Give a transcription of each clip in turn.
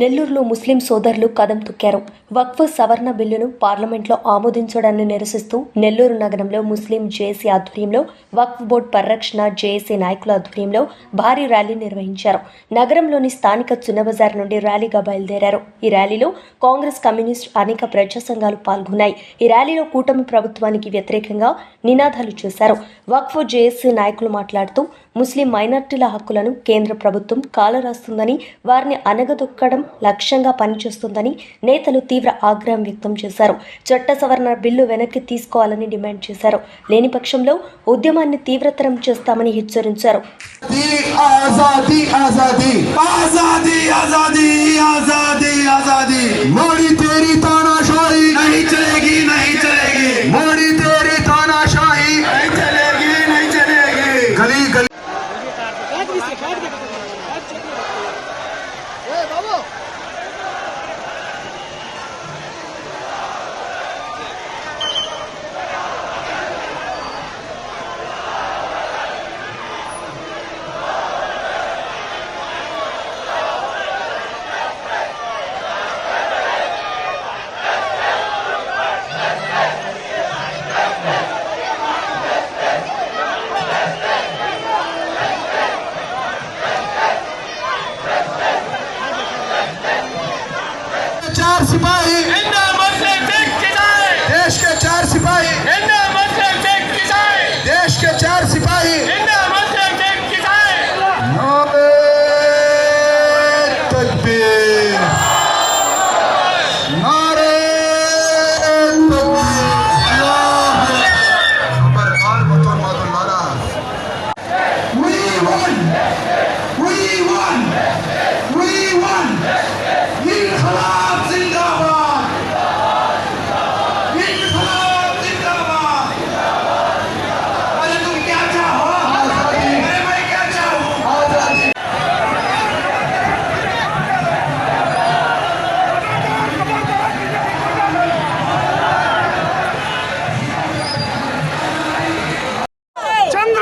నెల్లూరులో ముస్లిం సోదరులు కదం తొక్కారు. వక్ఫ్ సవరణ బిల్లును పార్లమెంట్లో ఆమోదించడాన్ని నిరసిస్తూ నెల్లూరు నగరంలో ముస్లిం జేఏసీ ఆధ్వర్యంలో వక్ఫ్ బోర్డు పరిరక్షణ జేఏసీ నాయకుల ఆధ్వర్యంలో భారీ ర్యాలీ నిర్వహించారు. నగరంలోని స్థానిక చున్నబజార్ నుండి ర్యాలీగా బయలుదేరారు. ఈ ర్యాలీలో కాంగ్రెస్ కమ్యూనిస్ట్ అనేక ప్రజా సంఘాలు పాల్గొన్నాయి. ఈ ర్యాలీలో కూటమి ప్రభుత్వానికి వ్యతిరేకంగా నినాదాలు చేశారు. వక్ఫ్ జేఏసీ నాయకులు మాట్లాడుతూ ముస్లిం మైనార్టీల హక్కులను కేంద్ర ప్రభుత్వం కాలరాస్తుందని వారిని అనగదొక్కడం లక్ష్యంగా పనిచేస్తుందని నేతలు తీవ్ర ఆగ్రహం వ్యక్తం చేశారు. చట్ట సవరణ బిల్లు వెనక్కి తీసుకోవాలని డిమాండ్ చేశారు. లేని పక్షంలో ఉద్యమాన్ని తీవ్రతరం చేస్తామని హెచ్చరించారు. మోడీ తేరీ चार सिपाही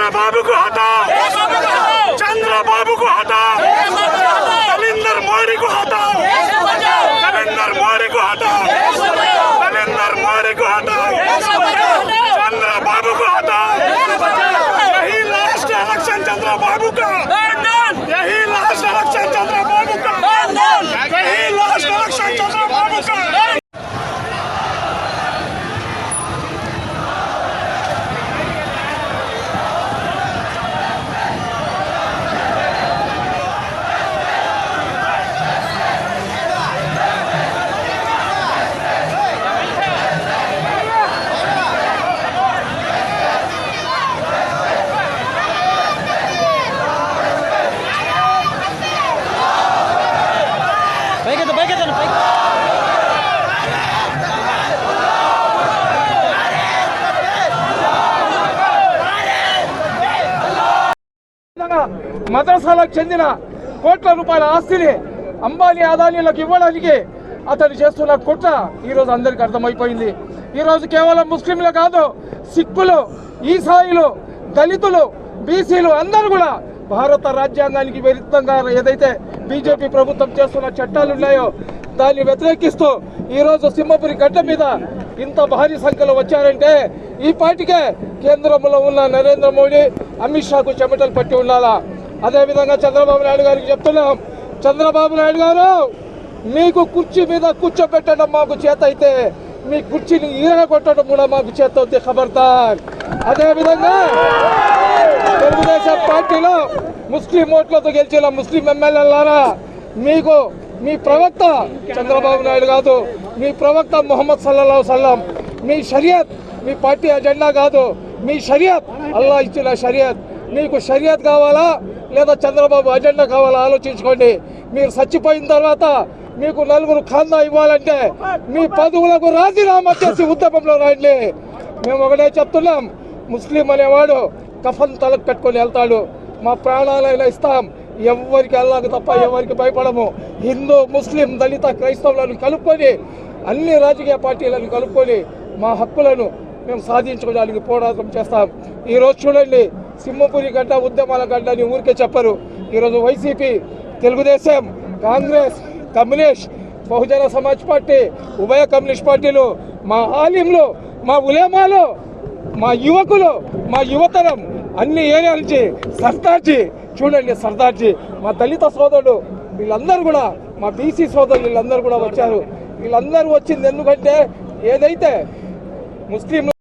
चंद्रबाबू को हटाओ चंद्रबाबू को हटाओ नरेंद्र मोदी को हटाओ नरेंद्र मोदी को हटाओ नरेंद्र मोदी को हटाओ चंद्रबाबू को हटाओ यही लास्ट इलेक्शन चंद्रबाबू का। यही लास्ट इलेक्शन మద్రసాలకు చెందిన కోట్ల రూపాయల ఆస్తిని అంబానీ అదానీలకు ఇవ్వడానికి అతను చేస్తున్న కుట్ర ఈరోజు అందరికీ అర్థమైపోయింది. ఈరోజు కేవలం ముస్లింలు కాదు సిక్కులు ఈసాయిలు దళితులు బీసీలు అందరూ కూడా భారత రాజ్యాంగానికి విరుద్ధంగా ఏదైతే బీజేపీ ప్రభుత్వం చేస్తున్న చట్టాలు ఉన్నాయో దాన్ని వ్యతిరేకిస్తూ ఈరోజు సింహపురి గడ్డ మీద ఇంత భారీ సంఖ్యలో వచ్చారంటే ఈ పార్టీకే కేంద్రంలో ఉన్న నరేంద్ర మోడీ అమిత్ షాకు చెమటలు పట్టి ఉండాలా? అదేవిధంగా చంద్రబాబు నాయుడు గారికి చెప్తున్నాం. చంద్రబాబు నాయుడు గారు మీకు కుర్చీ మీద కూర్చోబెట్టడం మాకు చేత అయితే మీ కుర్చీని ఈరగ కొట్టడం కూడా మాకు చేత అవుతుంది ఖబర్దార్. అదేవిధంగా తెలుగుదేశం పార్టీలో ముస్లిం ఓట్లతో గెలిచిన ముస్లిం ఎమ్మెల్యేలారా మీకు మీ ప్రవక్త చంద్రబాబు నాయుడు కాదు మీ ప్రవక్త మొహమ్మద్ సల్లా సల్లం మీ షరియత్ మీ పార్టీ అజెండా కాదు మీ షరియత్ అల్లా ఇచ్చిన షరియత్ మీకు షరియత్ కావాలా? లేదా చంద్రబాబు అజెండా కావాలో ఆలోచించుకోండి. మీరు చచ్చిపోయిన తర్వాత మీకు నలుగురు ఖాందా ఇవ్వాలంటే మీ పదవులకు రాజీనామా చేసి ఉద్యమంలో రాయండి. మేము ఒకటే చెప్తున్నాం ముస్లిం అనేవాడు కఫన్ తలకు పెట్టుకొని వెళ్తాడు. మా ప్రాణాలైనా ఇస్తాం. ఎవరికి అల్లాకు తప్ప ఎవరికి భయపడము. హిందూ ముస్లిం దళిత క్రైస్తవులను కలుపుకొని అన్ని రాజకీయ పార్టీలను కలుపుకొని మా హక్కులను మేము సాధించుకోవడానికి పోరాటం చేస్తాం. ఈరోజు చూడండి సింహపురి గడ్డ ఉద్యమాల గడ్డ అని ఊరికే చెప్పరు. ఈరోజు YCP Telugu Desam Congress communist Bahujan Samaj party ఉభయ కమ్యూనిస్ట్ పార్టీలు మా ఆలింలు మా ఉలేమాలు మా యువకులు మా యువతరం అన్ని ఏరియాల నుంచి సర్దార్జీ చూడండి సర్దార్జీ మా దళిత సోదరుడు వీళ్ళందరూ కూడా మా బీసీ సోదరులు వీళ్ళందరూ కూడా వచ్చారు. వీళ్ళందరూ వచ్చింది ఎందుకంటే ఏదైతే ముస్లింలు